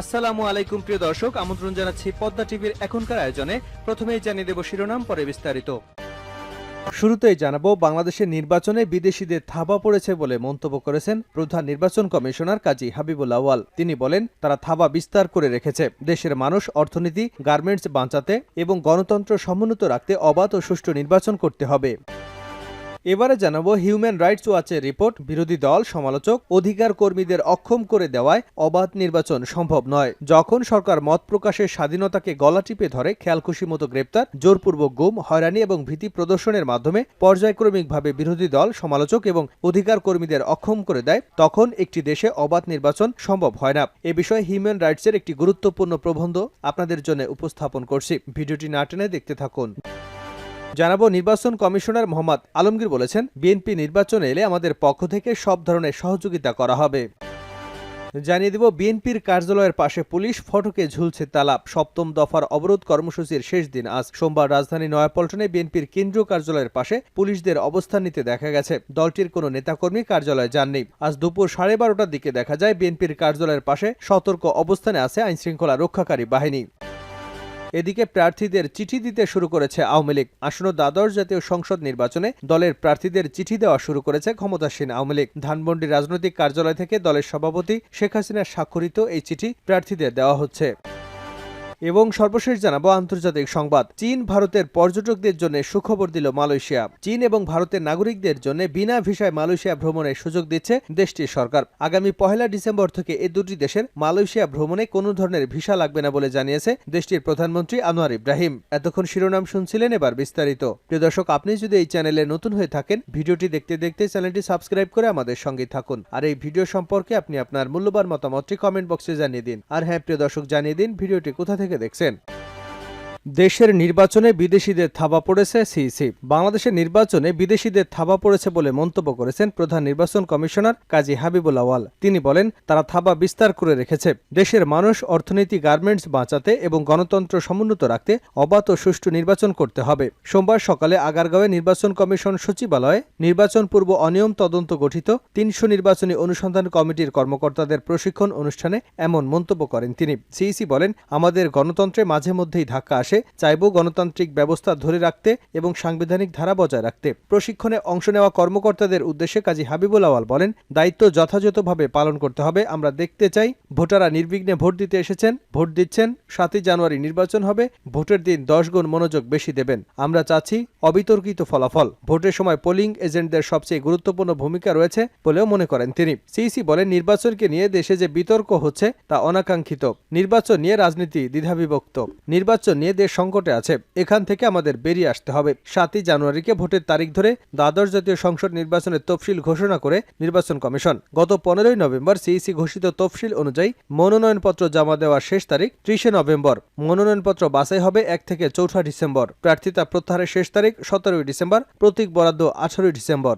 আসসালামু আলাইকুম, প্রিয় দর্শক। আমন্ত্রণ জানাচ্ছি পদ্মা টিভির এখনকার আয়োজনে। প্রথমেই জানিয়ে দেব শিরোনাম, পরে বিস্তারিত। শুরুতেই জানাব, বাংলাদেশের নির্বাচনে বিদেশিদের থাবা পড়েছে বলে মন্তব্য করেছেন প্রধান নির্বাচন কমিশনার কাজী হাবিবুল আওয়াল তিনি বলেন, তারা থাবা বিস্তার করে রেখেছে। দেশের মানুষ, অর্থনীতি, গার্মেন্টস বাঁচাতে এবং গণতন্ত্র সমুন্নত রাখতে অবাধ ও সুষ্ঠু নির্বাচন করতে হবে। এবারে জানাব হিউম্যান রাইটস ওয়াচের রিপোর্ট। বিরোধী দল, সমালোচক অধিকার কর্মীদের অক্ষম করে দেওয়ায় অবাধ নির্বাচন সম্ভব নয়। যখন সরকার মত প্রকাশের স্বাধীনতাকে গলা টিপে ধরে খেয়ালখুশি মতো গ্রেপ্তার, জোরপূর্বক গুম, হয়রানি এবং ভীতি প্রদর্শনের মাধ্যমে পর্যায়ক্রমিকভাবে বিরোধী দল, সমালোচক এবং অধিকার কর্মীদের অক্ষম করে দেয়, তখন একটি দেশে অবাধ নির্বাচন সম্ভব হয় না। এ বিষয়ে হিউম্যান রাইটসের একটি গুরুত্বপূর্ণ প্রবন্ধ আপনাদের জন্য উপস্থাপন করছি। ভিডিওটি না টেনে দেখতে থাকুন। জানাব, নির্বাচন কমিশনার মোহাম্মদ আলমগীর বলেছেন, বিএনপি নির্বাচনে এলে আমাদের পক্ষ থেকে সব ধরনের সহযোগিতা করা হবে। জানিয়ে দেব, বিএনপির কার্যালয়ের পাশে পুলিশ ফটকে ঝুলছে তালা সপ্তম দফার অবরোধ কর্মসূচির শেষ দিন আজ। সোমবার রাজধানী নয়াপল্টনে বিএনপির কেন্দ্রীয় কার্যালয়ের পাশে পুলিশদের অবস্থান নিতে দেখা গেছে। দলটির কোনো নেতাকর্মী কার্যালয়ে যাননি। আজ দুপুর সাড়ে বারোটার দিকে দেখা যায়, বিএনপির কার্যালয়ের পাশে সতর্ক অবস্থানে আছে আইনশৃঙ্খলা রক্ষাকারী বাহিনী। এদিকে প্রার্থীদের চিঠি দিতে শুরু করেছে আওয়ামী লীগ। আসন্ন দ্বাদশ জাতীয় সংসদ নির্বাচনে দলের প্রার্থীদের চিঠি দেওয়া শুরু করেছে ক্ষমতাসীন আওয়ামী লীগ। ধানমন্ডি রাজনৈতিক কার্যালয় থেকে দলের সভাপতি শেখ হাসিনার স্বাক্ষরিত এই চিঠি প্রার্থীদের দেওয়া হচ্ছে। এবং সর্বশেষ জানাব আন্তর্জাতিক সংবাদ। চীন ভারতের পর্যটকদের জন্য সুখবর দিল মালয়েশিয়া। চীন এবং ভারতের নাগরিকদের জন্য বিনা ভিসায় মালয়েশিয়া ভ্রমণের সুযোগ দিচ্ছে দেশটির সরকার। আগামী পহেলা ডিসেম্বর থেকে এ দুটি দেশের মালয়েশিয়া ভ্রমণে কোনো ধরনের ভিসা লাগবে না বলে জানিয়েছে দেশটির প্রধানমন্ত্রী আনোয়ার ইব্রাহিম। এতক্ষণ শিরোনাম শুনছিলেন এবার বিস্তারিত। প্রিয় দর্শক, আপনি যদি এই চ্যানেলে নতুন হয়ে থাকেন, ভিডিওটি দেখতে দেখতে চ্যানেলটি সাবস্ক্রাইব করে আমাদের সঙ্গে থাকুন। আর এই ভিডিও সম্পর্কে আপনি আপনার মূল্যবান মতামতটি কমেন্ট বক্সে জানিয়ে দিন। আর হ্যাঁ প্রিয় দর্শক, জানিয়ে দিন ভিডিওটি কোথা থেকে দেখছেন। দেশের নির্বাচনে বিদেশিদের থাবা পড়েছে সিইসি। বাংলাদেশের নির্বাচনে বিদেশিদের থাবা পড়েছে বলে মন্তব্য করেছেন প্রধান নির্বাচন কমিশনার কাজী হাবিবুল আওয়াল। তিনি বলেন, তারা থাবা বিস্তার করে রেখেছে। দেশের মানুষ অর্থনীতি গার্মেন্টস বাঁচাতে এবং গণতন্ত্র সমুন্নত রাখতে অবাধ ও সুষ্ঠু নির্বাচন করতে হবে। সোমবার সকালে আগারগাঁওয়ে নির্বাচন কমিশন সচিবালয়ে নির্বাচন পূর্ব অনিয়ম তদন্ত গঠিত তিনশো নির্বাচনী অনুসন্ধান কমিটির কর্মকর্তাদের প্রশিক্ষণ অনুষ্ঠানে এমন মন্তব্য করেন তিনি। সিইসি বলেন, আমাদের গণতন্ত্রে মাঝে মধ্যেই ধাক্কা আসে। চাইব গণতান্ত্রিক ব্যবস্থা ধরে রাখতে এবং সাংবিধানিক ধারা বজায় রাখতে। প্রশিক্ষণে অংশ নেওয়া কর্মকর্তাদের উদ্দেশ্যে কাজী হাবিবুল আওয়াল বলেন, দায়িত্ব যথাযথভাবে পালন করতে হবে। আমরা দেখতে চাই, ভোটাররা নির্বিঘ্নে ভোট দিতে এসেছেন, ভোট দিচ্ছেন, সাতই জানুয়ারি নির্বাচন হবে, ভোটের দিন দশ গুণ মনোযোগ বেশি দেবেন। আমরা চাচ্ছি অবিতর্কিত ফলাফল। ভোটের সময় পোলিং এজেন্টদের সবচেয়ে গুরুত্বপূর্ণ ভূমিকা রয়েছে বলেও মনে করেন তিনি। সিইসি বলেন, নির্বাচনকে নিয়ে দেশে যে বিতর্ক হচ্ছে, তা অনাকাঙ্ক্ষিত। নির্বাচন নিয়ে রাজনীতি দ্বিধাবিভক্ত। নির্বাচন নিয়ে দেশ সংকটে আছে, এখান থেকে আমাদের বেরিয়ে আসতে হবে। সাতই জানুয়ারিকে ভোটের তারিখ ধরে দ্বাদশ জাতীয় সংসদ নির্বাচনের তফসিল ঘোষণা করে নির্বাচন কমিশন। গত পনেরোই নভেম্বর সিইসি ঘোষিত তফসিল অনুযায়ী মনোনয়নপত্র জমা দেওয়ার শেষ তারিখ ত্রিশে নভেম্বর। মনোনয়নপত্র বাছাই হবে এক থেকে চৌঠা ডিসেম্বর। প্রার্থিতা প্রত্যাহারের শেষ তারিখ সতেরোই ডিসেম্বর, প্রতীক বরাদ্দ আঠারোই ডিসেম্বর।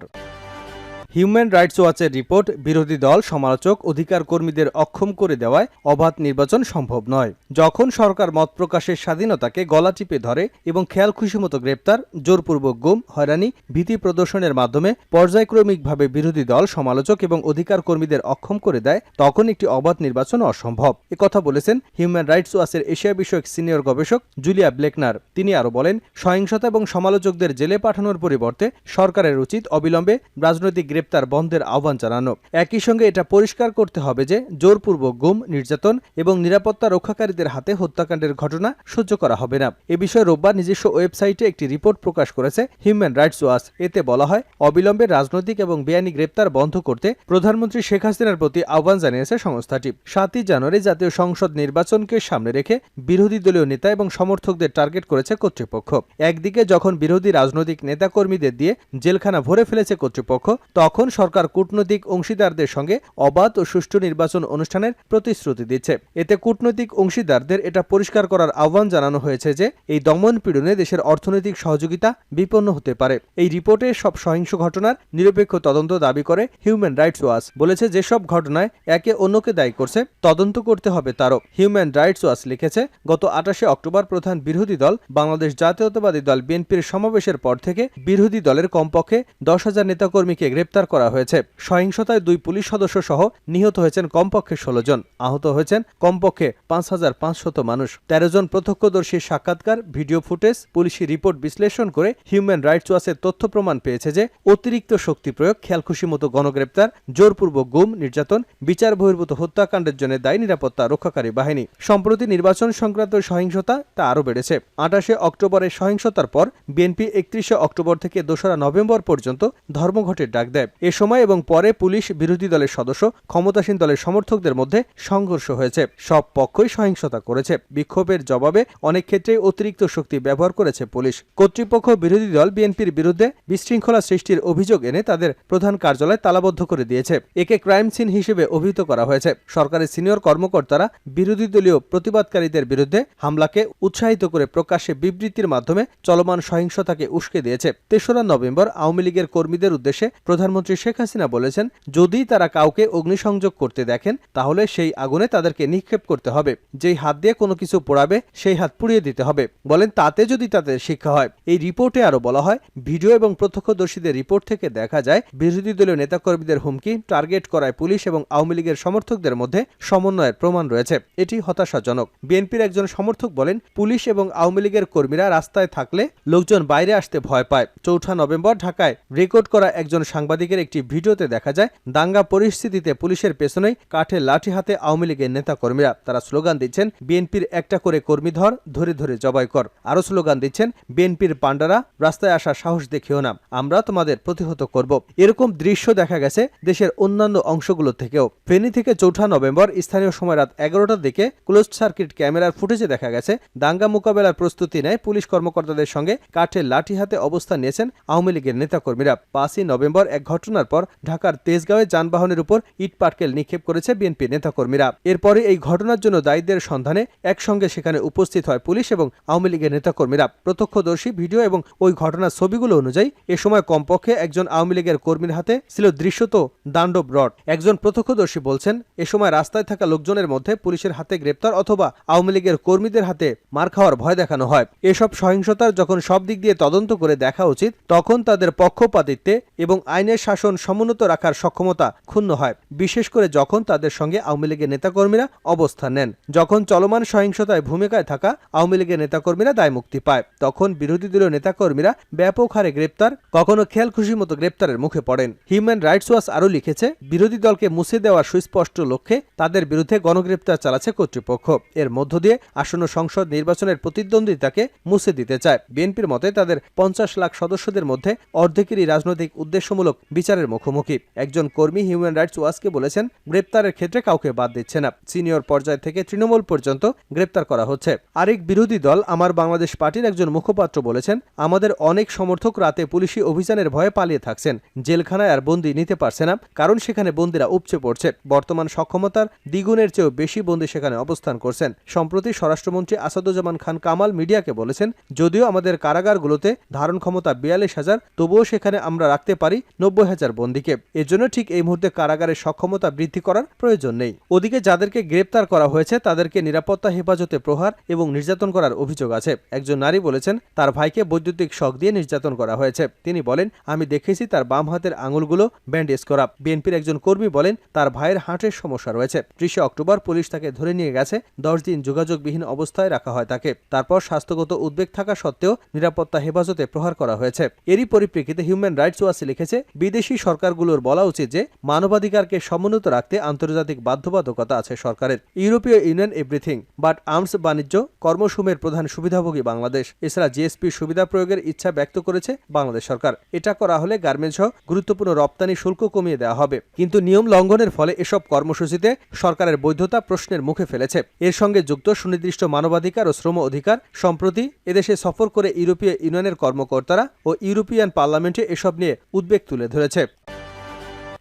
হিউম্যান রাইটস ওয়াচের রিপোর্ট, বিরোধী দল, সমালোচক, অধিকার কর্মীদের অক্ষম করে দেওয়ায় অবাধ নির্বাচন সম্ভব নয়। যখন সরকার মত প্রকাশের স্বাধীনতাকে গলা টিপে ধরে এবং খেয়াল খুশি মতো গ্রেপ্তার, জোরপূর্বক গুম, হয়রানি, ভীতি প্রদর্শনের মাধ্যমে পর্যায়ক্রমিকভাবে বিরোধী দল, সমালোচক এবং অধিকার কর্মীদের অক্ষম করে দেয়, তখন একটি অবাধ নির্বাচন অসম্ভব। কথা বলেছেন হিউম্যান রাইটস ওয়াচের এশিয়া বিষয়ক সিনিয়র গবেষক জুলিয়া ব্লেকনার। তিনি আরও বলেন, সহিংসতা এবং সমালোচকদের জেলে পাঠানোর পরিবর্তে সরকারের উচিত অবিলম্বে রাজনৈতিক গ্রেপ্তার বন্ধের আহ্বান জানানো। একই সঙ্গে এটা পরিষ্কার করতে হবে যে, জোরপূর্বক গুম, নির্যাতন এবং নিরাপত্তা রক্ষাকারীদের হাতে হত্যাকাণ্ডের ঘটনা সহ্য করা হবে না। এ বিষয়ে রোববার নিজস্ব ওয়েবসাইটে একটি রিপোর্ট প্রকাশ করেছে হিউম্যান রাইটস ওয়াচ। এতে বলা হয়, অবিলম্বে রাজনৈতিক এবং বেআইনি গ্রেপ্তার বন্ধ করতে প্রধানমন্ত্রী শেখ হাসিনার প্রতি আহ্বান জানিয়েছে সংস্থাটি। সাতই জানুয়ারি জাতীয় সংসদ নির্বাচনকে সামনে রেখে বিরোধী দলীয় নেতা এবং সমর্থকদের টার্গেট করেছে কর্তৃপক্ষ। একদিকে যখন বিরোধী রাজনৈতিক নেতাকর্মীদের দিয়ে জেলখানা ভরে ফেলেছে কর্তৃপক্ষ, তখন সরকার কূটনৈতিক অংশীদারদের সঙ্গে অবাধ ও সুষ্ঠু নির্বাচন অনুষ্ঠানের প্রতিশ্রুতি দিচ্ছে। এতে কূটনৈতিক অংশীদারদের এটা পরিষ্কার করার আহ্বান জানানো হয়েছে যে, এই দমন পীড়নে দেশের অর্থনৈতিক সহযোগিতা বিপন্ন হতে পারে। এই রিপোর্টে সব সহিংস ঘটনার নিরপেক্ষ তদন্ত দাবি করে হিউম্যান রাইটস ওয়াচ। বলেছে, যেসব ঘটনায় একে অন্যকে দায়ী করছে, তদন্ত করতে হবে তারও। হিউম্যান রাইটস ওয়াচ লিখেছে, গত আটাশে অক্টোবর প্রধান বিরোধী দল বাংলাদেশ জাতীয়তাবাদী দল বিএনপির সমাবেশের পর থেকে বিরোধী দলের কমপক্ষে দশ হাজার নেতাকর্মীকে গ্রেপ্তার গ্রেপ্তার করা হয়েছে। সহিংসতায় দুই পুলিশ সদস্য সহ নিহত হয়েছেন কমপক্ষে ষোলো জন। আহত হয়েছেন কমপক্ষে পাঁচ হাজার পাঁচশত মানুষ। তেরো জন প্রত্যক্ষদর্শীর সাক্ষাৎকার, ভিডিও ফুটেজ, পুলিশি রিপোর্ট বিশ্লেষণ করে হিউম্যান রাইটস ওয়াচের তথ্য প্রমাণ পেয়েছে যে অতিরিক্ত শক্তি প্রয়োগ খেয়ালখুশি মতো গণগ্রেপ্তার, জোরপূর্বক গুম, নির্যাতন, বিচার বহির্ভূত হত্যাকাণ্ডের জন্য দায়ী নিরাপত্তা রক্ষাকারী বাহিনী। সম্প্রতি নির্বাচন সংক্রান্ত সহিংসতা তা আরও বেড়েছে। আঠাশে অক্টোবরের সহিংসতার পর বিএনপি একত্রিশে অক্টোবর থেকে দোসরা নভেম্বর পর্যন্ত ধর্মঘটের ডাক দেয়। এ সময় এবং পরে পুলিশ বিরোধী দলের সদস্য, ক্ষমতাসীন দলের সমর্থকদের মধ্যে সংঘর্ষ হয়েছে। সব পক্ষই সহিংসতা করেছে। বিক্ষোভের জবাবে অনেক ক্ষেত্রেই অতিরিক্ত শক্তি ব্যবহার করেছে পুলিশ। কর্তৃপক্ষ বিরোধী দল বিএনপির বিরুদ্ধে বিশৃঙ্খলা সৃষ্টির অভিযোগ এনে তাদের প্রধান কার্যালয় তালাবদ্ধ করে দিয়েছে। একে ক্রাইম সিন হিসেবে অভিহিত করা হয়েছে। সরকারের সিনিয়র কর্মকর্তারা বিরোধী দলীয় প্রতিবাদকারীদের বিরুদ্ধে হামলাকে উৎসাহিত করে প্রকাশ্যে বিবৃতির মাধ্যমে চলমান সহিংসতাকে উস্কে দিয়েছে। তেসরা নভেম্বর আওয়ামী লীগের কর্মীদের উদ্দেশ্যে প্রধানমন্ত্রী শেখ হাসিনা বলেছেন, যদি তারা কাউকে অগ্নিসংযোগ করতে দেখেন, তাহলে সেই আগুনে তাদেরকে নিক্ষেপ করতে হবে। যেই হাত দিয়ে কোনো কিছু পোড়াবে, সেই হাত পুড়িয়ে দিতে হবে। বলেন, তাতে যদি তাদের শিক্ষা হয়। এই রিপোর্টে আরও বলা হয়, ভিডিও এবং প্রত্যক্ষদর্শীদের রিপোর্ট থেকে দেখা যায়, বিরোধী দলীয় নেতাকর্মীদের হুমকি, টার্গেট করায় পুলিশ এবং আওয়ামী লীগের সমর্থকদের মধ্যে সমন্বয়ের প্রমাণ রয়েছে। এটি হতাশাজনক। বিএনপির একজন সমর্থক বলেন, পুলিশ এবং আওয়ামী লীগের কর্মীরা রাস্তায় থাকলে লোকজন বাইরে আসতে ভয় পায়। চৌঠা নভেম্বর ঢাকায় রেকর্ড করা একজন সাংবাদিকের একটি ভিডিওতে দেখা যায়, দাঙ্গা পরিস্থিতিতে পুলিশের পেছনেই কাঠে লাঠি হাতে আওয়ামী লীগের নেতা কর্মীরা তারা স্লোগান দিচ্ছেন, বিএনপির একটা করে কর্মী ধর, ধরে ধরে জবাই কর। আরও স্লোগান দিচ্ছেন, বিএনপির পান্ডারা রাস্তায় আসা সাহস দেখিও না। আমরা তোমাদের প্রতিহত করব। এরকম দৃশ্য দেখা গেছে দেশের অন্যান্য অংশগুলো থেকেও। ফেনী থেকে চৌঠা নভেম্বর, স্থানীয় সময় রাত এগারোটার দিকে ক্লোজ সার্কিট ক্যামেরার ফুটেজে দেখা গেছে, দাঙ্গা মোকাবেলার প্রস্তুতি নেয় পুলিশ কর্মকর্তাদের সঙ্গে কাঠের লাঠি হাতে অবস্থান নিয়েছেন আওয়ামী লীগের নেতাকর্মীরা। পাঁচই নভেম্বর, এক ঘটনার পর ঢাকার তেজগাঁওয়ে যানবাহনের উপর ইট পাটকেল নিক্ষেপ করেছে বিএনপি নেতাকর্মীরা। এরপরে এই ঘটনার জন্য দায়ীদের সন্ধানে একসঙ্গে সেখানে উপস্থিত হয় পুলিশ এবং আওয়ামী লীগের নেতাকর্মীরা। প্রত্যক্ষদর্শী ভিডিও এবং ওই ঘটনার ছবিগুলো অনুযায়ী এ সময় কমপক্ষে একজন আওয়ামী লীগের কর্মীর হাতে ছিল দৃশ্যত দাণ্ডব রড। একজন প্রত্যক্ষদর্শী বলছেন, এ সময় রাস্তায় থাকা লোকজনের মধ্যে পুলিশের হাতে গ্রেপ্তার অথবা আওয়ামী লীগের কর্মীদের হাতে মার খাওয়ার ভয় দেখানো হয়। এসব সহিংসতার যখন সব দিক দিয়ে তদন্ত করে দেখা উচিত, তখন তাদের পক্ষপাতিত্বে এবং আইনের শাসন সমুন্নত রাখার সক্ষমতা ক্ষুণ্ণ হয়, বিশেষ করে যখন তাদের সঙ্গে আওয়ামী লীগের নেতাকর্মীরা অবস্থান নেন। যখন চলমান সহিংসতায় ভূমিকায় থাকা আওয়ামী লীগের নেতাকর্মীরা দায় মুক্তি পায়, তখন বিরোধী দলীয় নেতাকর্মীরা ব্যাপক হারে গ্রেপ্তার, কখনো খেয়াল খুশি মতো গ্রেপ্তারের মুখে পড়েন। হিউম্যান রাইটস ওয়াচ আরও লিখেছে, বিরোধী দলকে মুছে দেওয়ার সুস্পষ্ট লক্ষ্যে তাদের বিরুদ্ধে গণগ্রেপ্তার চালাচ্ছে কর্তৃপক্ষ। এর মধ্য দিয়ে আসন্ন সংসদ নির্বাচনের প্রতিদ্বন্দ্বিতাকে মুছে দিতে চায়। বিএনপির মতে তাদের পঞ্চাশ লাখ সদস্যদের মধ্যে অর্ধেকেরই রাজনৈতিক উদ্দেশ্যমূলক বিচারের মুখোমুখি। একজন কর্মী হিউম্যান রাইটস ওয়াচকে বলেছেন, গ্রেপ্তারের ক্ষেত্রে কাউকে বাদ দিচ্ছে না। সিনিয়র পর্যায় থেকে তৃণমূল পর্যন্ত গ্রেপ্তার করা হচ্ছে। আরেক বিরোধী দল আমার বাংলাদেশ পার্টির একজন মুখপাত্র বলেছেন, আমাদের অনেক সমর্থক রাতে পুলিশি অভিযানের ভয়ে পালিয়ে থাকছেন। জেলখানায় আর বন্দি নিতে পারছে না, কারণ সেখানে বন্দিরা উপচে পড়ছে। বর্তমান সক্ষমতার দ্বিগুণের চেয়েও বেশি বন্দি সেখানে অবস্থান করছেন। সম্প্রতি স্বরাষ্ট্রমন্ত্রী আসাদুজ্জামান খান কামাল মিডিয়াকে বলেছেন, যদিও আমাদের কারাগারগুলোতে ধারণ ক্ষমতা বিয়াল্লিশ হাজার, তবুও সেখানে আমরা রাখতে পারি নব্বই হাজার বন্দীকে। এজন্য ঠিক এই মুহূর্তে কারাগারের সক্ষমতা বৃদ্ধি করার প্রয়োজন নেই। ওদিকে যাদেরকে গ্রেপ্তার করা হয়েছে, তাদেরকে নিরাপত্তা, হেফাজতে প্রহার এবং নির্যাতন করার অভিযোগ আছে। একজন নারী বলেছেন, তার ভাইকে বৈদ্যুতিক শক দিয়ে নির্যাতন করা হয়েছে। তিনি বলেন, আমি দেখেছি তার বাম হাতের আঙুলগুলো ব্যান্ডেজ করা। বিএনপির একজন কর্মী বলেন, তার ভাইয়ের হাঁটের সমস্যা রয়েছে। ত্রিশে অক্টোবর পুলিশ তাকে ধরে নিয়ে গেছে। দশ দিন যোগাযোগবিহীন অবস্থায় রাখা হয় তাকে। তারপর স্বাস্থ্যগত উদ্বেগ থাকা সত্ত্বেও নিরাপত্তা, হেফাজতে প্রহার করা হয়েছে। এরই পরিপ্রেক্ষিতে হিউম্যান রাইটস ওয়াচ লিখেছে বিদেশি সরকারগুলোর বলা উচিত যে, মানবাধিকারকে সমুন্নত রাখতে আন্তর্জাতিক বাধ্যবাধকতা আছে সরকারের। ইউরোপীয় ইউনিয়ন এভরিথিং, বাট আর্মস বাণিজ্য, কর্মসূমের প্রধান সুবিধাভোগী বাংলাদেশ। এছাড়া জিএসপি সুবিধা প্রয়োগের ইচ্ছা ব্যক্ত করেছে বাংলাদেশ সরকার। এটা করা হলে গার্মেন্টস গুরুত্বপূর্ণ রপ্তানি শুল্ক কমিয়ে দেওয়া হবে। কিন্তু নিয়ম লঙ্ঘনের ফলে এসব কর্মসূচিতে সরকারের বৈধতা প্রশ্নের মুখে ফেলেছে। এর সঙ্গে যুক্ত সুনির্দিষ্ট মানবাধিকার ও শ্রম অধিকার সম্প্রতি এদেশে সফর করে ইউরোপীয় ইউনিয়নের কর্মকর্তারা ও ইউরোপিয়ান পার্লামেন্টে এসব নিয়ে উদ্বেগ তুলে ধরেছে।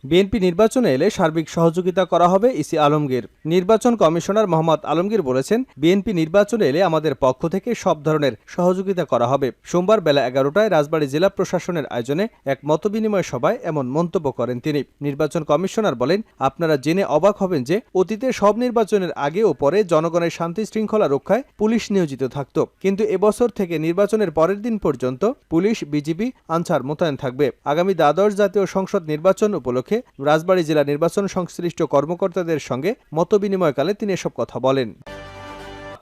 বিএনপি নির্বাচনে এলে সার্বিক সহযোগিতা করা হবে ইসি আলমগীর। নির্বাচন কমিশনার মোহাম্মদ আলমগীর বলেছেন, বিএনপি নির্বাচনে এলে আমাদের পক্ষ থেকে সব ধরনের সহযোগিতা করা হবে। সোমবার বেলা এগারোটায় রাজবাড়ী জেলা প্রশাসনের আয়োজনে এক মতবিনিময় সভায় এমন মন্তব্য করেন তিনি। নির্বাচন কমিশনার বলেন, আপনারা জেনে অবাক হবেন যে অতীতে সব নির্বাচনের আগে ও পরে জনগণের শান্তি শৃঙ্খলা রক্ষায় পুলিশ নিয়োজিত থাকত। কিন্তু এবছর থেকে নির্বাচনের পরের দিন পর্যন্ত পুলিশ, বিজিবি, আনসার মোতায়েন থাকবে। আগামী দ্বাদশ জাতীয় সংসদ নির্বাচন উপলক্ষে রাজবাড়ী জেলা নির্বাচন সংশ্লিষ্ট কর্মকর্তাদের সঙ্গে মতবিনিময়কালে তিনি এসব কথা বলেন।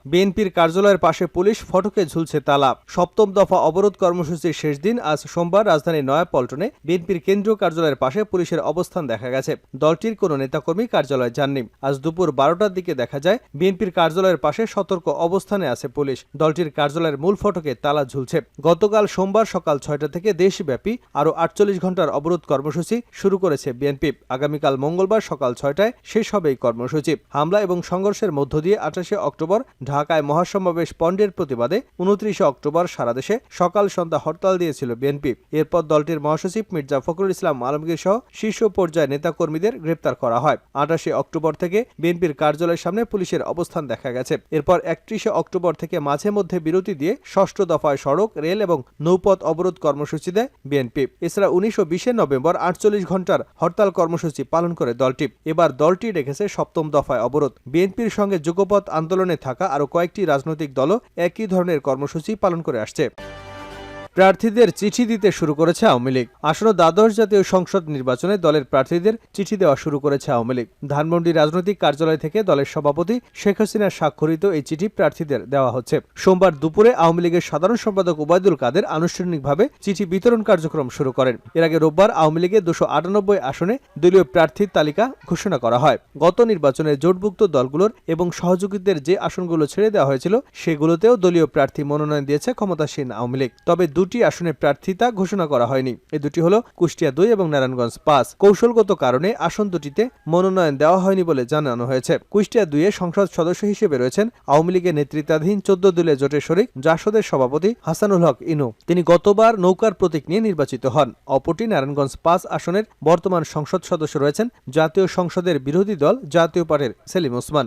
বিএনপির কার্যালয়ের পাশে পুলিশ ফটকে ঝুলছে তালা। সপ্তম দফা অবরোধ কর্মসূচির শেষ দিন আজ সোমবার রাজধানীর নয়াপল্টনে বিএনপির কেন্দ্রীয় কার্যালয়ের পাশে পুলিশের অবস্থান দেখা গেছে। দলটির কোনো নেতাকর্মী কার্যালয়ে যাননি। আজ দুপুর বারোটার দিকে দেখা যায়, বিএনপির কার্যালয়ের পাশে সতর্ক অবস্থানে আছে পুলিশ। দলটির কার্যালয়ের মূল ফটকে তালা ঝুলছে। গতকাল সোমবার সকাল ছয়টা থেকে দেশব্যাপী আরও আটচল্লিশ ঘণ্টার অবরোধ কর্মসূচি শুরু করেছে বিএনপি। আগামীকাল মঙ্গলবার সকাল ছয়টায় শেষ হবে এই কর্মসূচি। হামলা এবং সংঘর্ষের মধ্য দিয়ে আঠাশে অক্টোবর ঢাকায় মহাসমাবেশ পণ্ডের প্রতিবাদে উনত্রিশে অক্টোবর সারা দেশে সকাল সন্ধ্যা হরতাল দিয়েছিল বিএনপি। এরপর দলটির মহাসচিব মির্জা ফখরুল ইসলাম আলমগীর সহ শীর্ষ পর্যায়ে নেতাকর্মীদের গ্রেপ্তার করা হয়। আঠাশে অক্টোবর থেকে বিএনপির কার্যালয়ের সামনে পুলিশের অবস্থান দেখা গেছে। এরপর একত্রিশে অক্টোবর থেকে মাঝে মধ্যে বিরতি দিয়ে ষষ্ঠ দফায় সড়ক, রেল এবং নৌপথ অবরোধ কর্মসূচি দেয় বিএনপি। এছাড়া উনিশ ও বিশে নভেম্বর আটচল্লিশ ঘণ্টার হরতাল কর্মসূচি পালন করে দলটি। এবার দলটি রেখেছে সপ্তম দফায় অবরোধ। বিএনপির সঙ্গে যুগপথ আন্দোলনে থাকা আরও কয়েকটি রাজনৈতিক দলও একই ধরনের কর্মসূচি পালন করে আসছে। প্রার্থীদের চিঠি দিতে শুরু করেছে আওয়ামী লীগ। আসন্ন দ্বাদশ জাতীয় সংসদ নির্বাচনে দলের প্রার্থীদের চিঠি দেওয়া শুরু করেছে আওয়ামী লীগ। ধানমন্ডি রাজনৈতিক কার্যালয় থেকে দলের সভাপতি শেখ হাসিনার স্বাক্ষরিত এই চিঠি প্রার্থীদের দেওয়া হচ্ছে। সোমবার দুপুরে আওয়ামী লীগের সাধারণ সম্পাদক ওবায়দুল কাদের আনুষ্ঠানিকভাবে চিঠি বিতরণ কার্যক্রম শুরু করেন। এর আগে রোববার আওয়ামী লীগের দুশো আটানব্বই আসনে দলীয় প্রার্থীর তালিকা ঘোষণা করা হয়। গত নির্বাচনে জোটভুক্ত দলগুলোর এবং সহযোগীদের যে আসনগুলো ছেড়ে দেওয়া হয়েছিল, সেগুলোতেও দলীয় প্রার্থী মনোনয়ন দিয়েছে ক্ষমতাসীন আওয়ামী লীগ। তবে দুটি আসনের প্রার্থিতা ঘোষণা করা হয়নি। এ দুটি হল কুষ্টিয়া দুই এবং নারায়ণগঞ্জ পাঁচ। কৌশলগত কারণে আসন দুটিতে মনোনয়ন দেওয়া হয়নি বলে জানানো হয়েছে। কুষ্টিয়া দুইয়ে সংসদ সদস্য হিসেবে রয়েছেন আওয়ামী লীগের নেতৃত্বাধীন চোদ্দ দলীয় জোটের শরিক জাসদের সভাপতি হাসানুল হক ইনু। তিনি গতবার নৌকার প্রতীক নিয়ে নির্বাচিত হন। অপরটি নারায়ণগঞ্জ পাঁচ আসনের বর্তমান সংসদ সদস্য রয়েছেন জাতীয় সংসদের বিরোধী দল জাতীয় পার্টির সেলিম ওসমান।